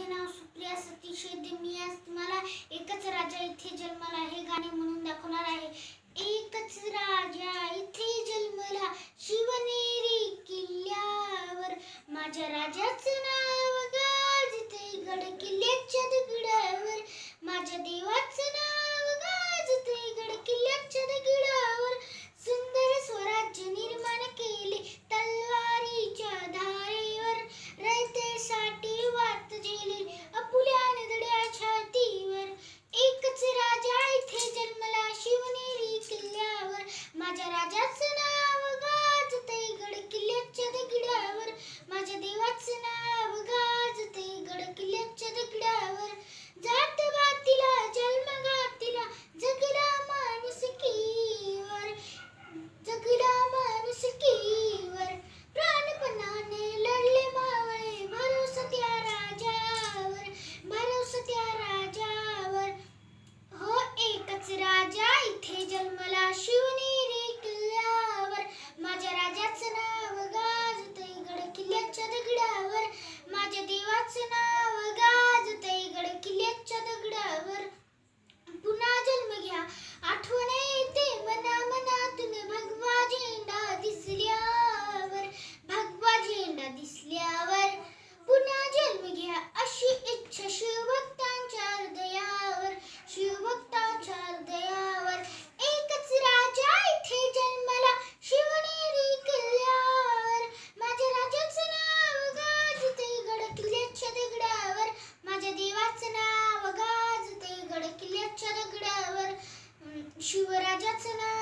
माझे नाव सुप्रिया सतीश मी आज तुम्हाला एकच राजा इथे जन्मला हे गाणे म्हणून दाखवणार आहे. एकच राजा इथे जन्मला शिवनेरी किल्ल्यावर. माझ्या राजाचे माझ्या राजाचे नाव गाजते गड किल्ल्याच्या दगडावर माझ्या देवाचे नाव गाजते गड किल्ल्याच्या दगडावर जात भातीला जन्म गातीला जगला माणूस कीवर. जगला माणूस कीवर. प्राणपणाने लढले मावळे भरोसा त्या राजावर भरोसा त्या राजावर. हो एकच राजा इथे जन्मला शिवनी. деваться на शिवराजाचं नाव